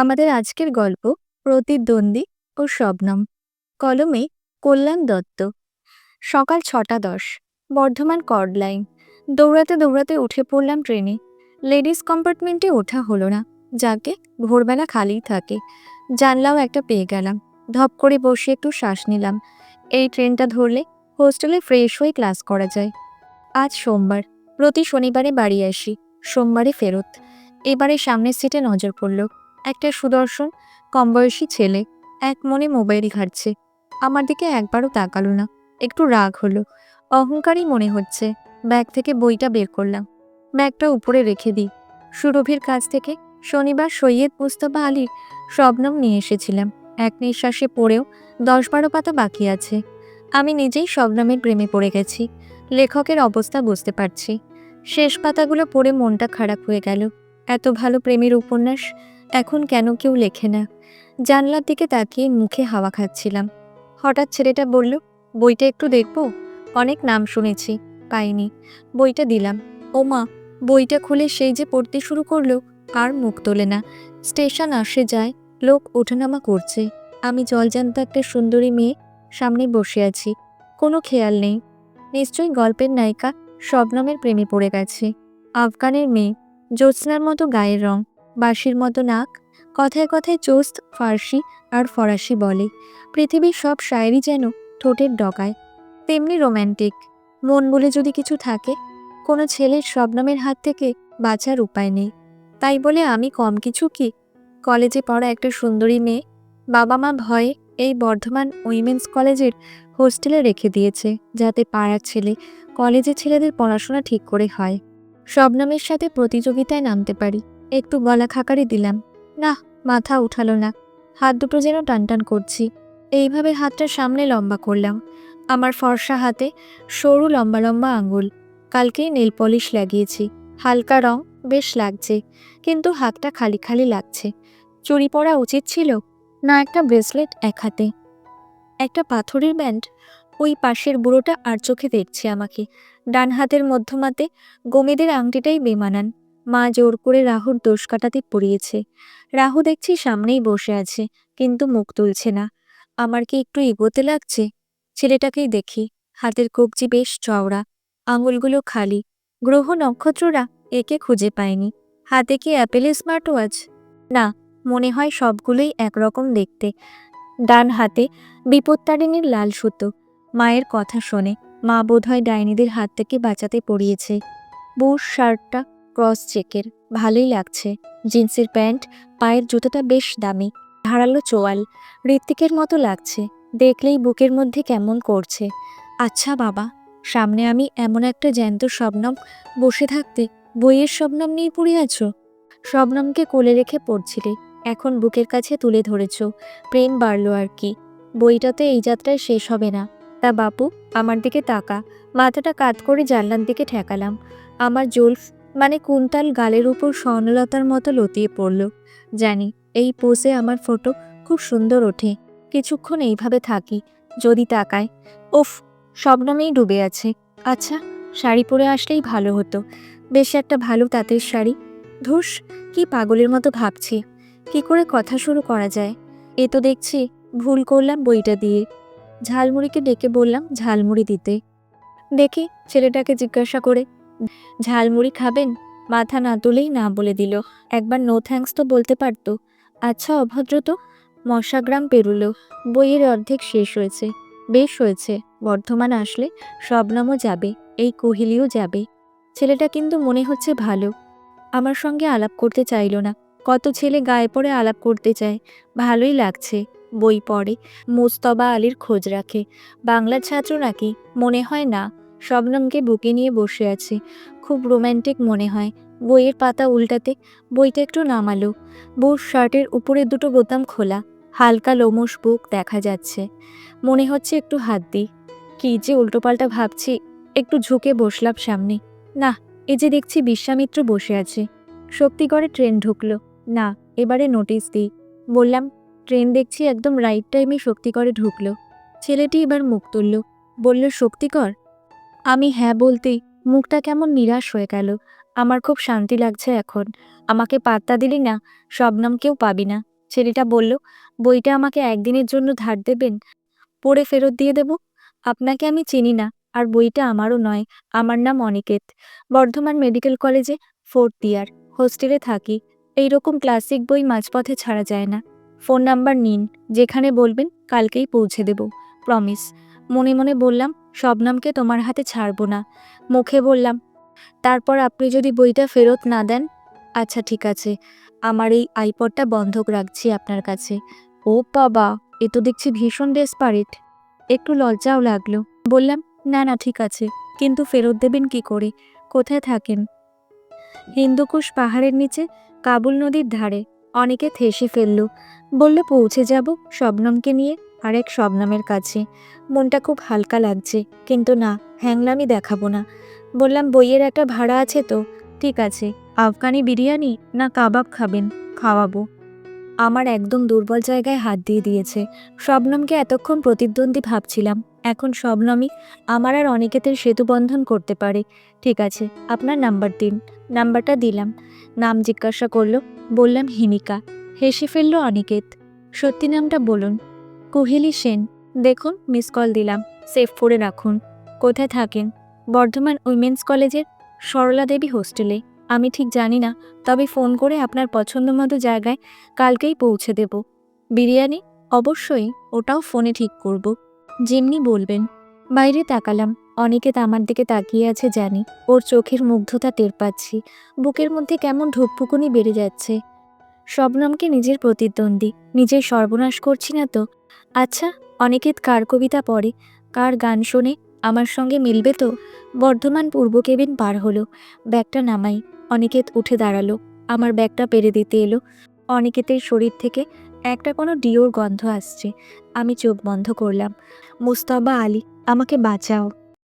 আমাদের আজকের গল্প প্রতিদ্বন্দ্বী ও শবনম। কলমে কল্যাণ দত্ত। সকাল ছটা দশ। Bardhaman chord line. দৌড়াতে দৌড়াতে উঠে পড়লাম ট্রেনে। লেডিস কম্পার্টমেন্টে ওঠা হলো না, যাকে ভোরবেলা খালিই থাকে। জানলাও একটা পেয়ে গেলাম। ধপ করে বসে একটু শ্বাস নিলাম। এই ট্রেনটা ধরলে হোস্টেলে ফ্রেশ হয়ে ক্লাস করা যায়। আজ সোমবার। প্রতি শনিবারে বাড়ি আসি। সোমবারে ফেরত। এবারে সামনের সিটে নজর পড়ল। একটা সুদর্শন, কমবয়সী ছেলে, এক মনে মোবাইল ঘাটছে। আমার দিকে একবারও তাকালো না। একটু রাগ হলো। অহংকারই মনে হচ্ছে। ব্যাগ থেকে বইটা বের করলাম। ব্যাগটা উপরে রেখে দিই। সুরভির কাছ থেকে শনিবার সৈয়দ মুস্তফা আলীর শবনম নিয়ে এসেছিলাম। এক নিঃশ্বাসে পড়েও দশ বারো পাতা বাকি আছে। আমি নিজেই শবনমের প্রেমে পড়ে গেছি। লেখকের অবস্থা বুঝতে পারছি। শেষ পাতাগুলো পড়ে মনটা খারাপ হয়ে গেল। এত ভালো প্রেমের উপন্যাস এখন কেন কেউ লেখে না? জানলার দিকে তাকিয়ে মুখে হাওয়া খাচ্ছিলাম। হঠাৎ ছেলেটা বলল, বইটা একটু দেখব? অনেক নাম শুনেছি, পাইনি। বইটা দিলাম। ও মা বইটা খুলে সেই যে পড়তে শুরু করল, আর মুখ তোলে না। স্টেশন আসে যায়, লোক ওঠানামা করছে। আমি জলজান্ত একটা সুন্দরী মেয়ে সামনে বসে আছি, কোনো খেয়াল নেই। নিশ্চয়ই গল্পের নায়িকা শবনমের প্রেমে পড়ে গেছে। আফগানের মেয়ে জ্যোৎস্নার মতো গায়ের রং, বাঁশির মতো নাক, কথায় কথায় চোস্ত, ফার্সি আর ফরাসি বলে। পৃথিবীর সব শায়েরই যেন ঠোঁটের ডগায়। তেমনি রোম্যান্টিক। মন বলে যদি কিছু থাকে, কোনো ছেলের শবনমের হাত থেকে বাঁচার উপায় নেই। তাই বলে আমি কম কিছু কি? কলেজে পড়া একটা সুন্দরী মেয়ে বাবা মা ভয়ে এই বর্ধমান উইমেন্স কলেজের হোস্টেলে রেখে দিয়েছে, যাতে পাড়ার ছেলে কলেজে ছেলেদের পড়াশোনা ঠিক করে হয়। শবনমের সাথে প্রতিযোগিতায় নামতে পারি। একটু গলা খাকারি দিলাম। না মাথা উঠালো না। হাত দুটো যেন টানটান করছি। এইভাবে হাতটা সামনে লম্বা করলাম। আমার ফর্সা হাতে সরু লম্বা লম্বা আঙুল। কালকেই নেল পলিশ লাগিয়েছি। হালকা রং বেশ লাগছে, কিন্তু হাতটা খালি খালি লাগছে। চুরি পরা উচিত ছিল না একটা ব্রেসলেট এক হাতে। একটা পাথরের ব্যান্ড ওই পাশের বুড়োটা আর চোখে দেখছে আমাকে। ডান হাতের মধ্যমাতে গমেদের আংটিটাই বেমানান। মা জোর করে রাহুর দোষ কাটাতে পড়িয়েছে। রাহু দেখছি সামনেই বসে আছে, কিন্তু মুখ তুলছে না। আমার কি একটু এগোতে লাগছে? ছেলেটাকেই দেখি। হাতের কবজি বেশ চওড়া, আঙুলগুলো খালি। গ্রহ নক্ষত্ররা একে খুঁজে পায়নি। হাতে কি অ্যাপেলের স্মার্ট ওয়াচ না, মনে হয় সবগুলোই একরকম দেখতে। ডান হাতে বিপত্তারিণীর লাল সুতো। মায়ের কথা শোনে। মা বোধহয় ডাইনিদের হাত থেকে বাঁচাতে পড়িয়েছে। বুশ শার্টটা, ক্রস চেকের, ভালোই লাগছে। জিন্সের প্যান্ট, পায়ের জুতোটা বেশ দামি, ধারালো চোয়াল, ঋত্বিকের মতো লাগছে। দেখলেই বুকের মধ্যে কেমন করছে। আচ্ছা বাবা, সামনে আমি এমন একটা জ্যান্ত শবনম বসে থাকতে বইয়ের শবনম নিয়ে পড়ে আছো? শবনমকে কোলে রেখে পড়ছিলে, এখন বুকের কাছে তুলে ধরেছ। প্রেম বাড়লো আর কি। বইটাতে এই যাত্রায় শেষ হবে না। তা বাপু, আমার দিকে তাকা। মাথাটা কাত করে জানলার দিকে ঠেকালাম। আমার জুলফ মানে কুন্তাল গালের উপর স্বর্ণলতার মতো লতিয়ে পড়ল। জানি, এই পোজে আমার ফটো খুব সুন্দর ওঠে। কিছুক্ষণ এইভাবে থাকি, যদি তাকায়। ওফ শবনমেই ডুবে আছে। আচ্ছা শাড়ি পরে আসলেই ভালো হতো। বেশ একটা ভালো তাঁতের শাড়ি। ধুস, কি পাগলের মতো ভাবছি। কি করে কথা শুরু করা যায়? এ তো দেখছি, ভুল করলাম বইটা দিয়ে। ঝালমুড়িকে ডেকে বললাম, ঝালমুড়ি দিতে। দেখি ছেলেটাকে জিজ্ঞাসা করে, ঝালমুড়ি খাবেন? মাথা না তুলেই না বলে দিল। একবার নো থ্যাঙ্কস তো বলতে পারতো। আচ্ছা অভদ্র তো। মশাগ্রাম পেরুলো। বইয়ের অর্ধেক শেষ হয়েছে। বেশ হয়েছে, বর্ধমান আসলে শবনমও যাবে, এই কোহিলিও যাবে। ছেলেটা কিন্তু মনে হচ্ছে ভালো। আমার সঙ্গে আলাপ করতে চাইল না। কত ছেলে গায়ে পড়ে আলাপ করতে চায়। ভালোই লাগছে। বই পড়ে। মুস্তবা আলীর খোঁজ রাখে। বাংলা ছাত্র নাকি? মনে হয় না। শবনমকে বুকে নিয়ে বসে আছে। খুব রোম্যান্টিক মনে হয়। বইয়ের পাতা উল্টাতে বইটা একটু নামালো। বউর শার্টের উপরে দুটো বোতাম খোলা। হালকা লোমস বুক দেখা যাচ্ছে। মনে হচ্ছে একটু হাত দিই কী যে উল্টোপাল্টা ভাবছি। একটু ঝুঁকে বসলাম সামনে। না এ যে দেখছি বিশ্বামিত্র বসে আছে। শক্তিগড়ে ট্রেন ঢুকলো। না, এবারে নোটিশ দিই। বললাম ট্রেন দেখছি একদম রাইট টাইমে শক্তিকরে ঢুকলো। ছেলেটি এবার মুখ তুলল, বলল শক্তিকর আমি হ্যাঁ বলতেই মুখটা কেমন নিরাশ হয়ে গেল। আমার খুব শান্তি লাগছে এখন। আমাকে পাত্তা দিলি না শবনমকেও পাবি না। ছেলেটা বলল, বইটা আমাকে একদিনের জন্য ধার দেবেন, পড়ে ফেরত দিয়ে দেব? আপনাকে আমি চিনি না, আর বইটা আমারও নয়, আমার নাম অনিকেত। বর্ধমান মেডিকেল কলেজে ফোর্থ ইয়ার, হোস্টেলে থাকি। এইরকম ক্লাসিক বই মাঝপথে ছাড়া যায় না। ফোন নাম্বার নিন, যেখানে বলবেন, কালকেই পৌঁছে দেব। প্রমিস। মনে মনে বললাম, শবনমকে তোমার হাতে ছাড়বো না। মুখে বললাম, তারপর আপনি যদি বইটা ফেরত না দেন? আচ্ছা ঠিক আছে। আমার এই আইপডটা বন্ধক রাখছি আপনার কাছে। ও বাবা, এ তো দেখছি ভীষণ ডেসপারেট একটু লজ্জাও লাগল। বললাম, না না, ঠিক আছে। কিন্তু ফেরত দেবেন কি করে? কোথায় থাকেন? হিন্দুকুশ পাহাড়ের নিচে, কাবুল নদীর ধারে। অনেকে থেসে ফেলল। বলল, পৌঁছে যাব শবনমকে নিয়ে আর এক শবনমের কাছে। মনটা খুব হালকা লাগছে, কিন্তু না, হ্যাংলামি দেখাবো না। বললাম, বইয়ের একটা ভাড়া আছে তো? ঠিক আছে। আফগানি বিরিয়ানি না কাবাব খাবেন? খাওয়াবো। আমার একদম দুর্বল জায়গায় হাত দিয়ে দিয়েছে। শবনমকে এতক্ষণ প্রতিদ্বন্দ্বী ভাবছিলাম। এখন শবনমই আমার আর অনিকেতের সেতুবন্ধন করতে পারে। ঠিক আছে, আপনার নাম্বার দিন। নাম্বারটা দিলাম। নাম জিজ্ঞাসা করল, বললাম, হিমিকা। হেসে ফেলল অনিকেত। সত্যি নামটা বলুন। কুহেলি সেন। দেখুন মিস কল দিলাম। সেভ করে রাখুন। কোথায় থাকেন? বর্ধমান উইমেন্স কলেজের সরলা দেবী হোস্টেলে আমি ঠিক জানি না, তবে ফোন করে আপনার পছন্দ মতো জায়গায় কালকেই পৌঁছে দেব। বিরিয়ানি? অবশ্যই, ওটাও ফোনে ঠিক করব। যেমনি বলবেন, বাইরে তাকালাম, অনেকে আমার দিকে তাকিয়ে আছে জানি, ওর চোখের মুগ্ধতা টের পাচ্ছি, বুকের মধ্যে কেমন ঢুকপুকুনি বেড়ে যাচ্ছে। শবনমকে নিজের প্রতিদ্বন্দ্বী, নিজের সর্বনাশ করছি না তো? আচ্ছা অনিকেত কার কবিতা পড়ে, কার গান শোনে, আমার সঙ্গে মিলবে তো? বর্ধমান পূর্ব কেবিন পার হলো, ব্যাগটা নামাই। অনিকেত উঠে দাঁড়াল। আমার ব্যাগটা পেরে দিতে এলো। অনিকেতের শরীর থেকে একটা কোনো ডিওর গন্ধ আসছে। আমি চোখ বন্ধ করলাম। মুস্তাবা আলী, আমাকে বাঁচাও।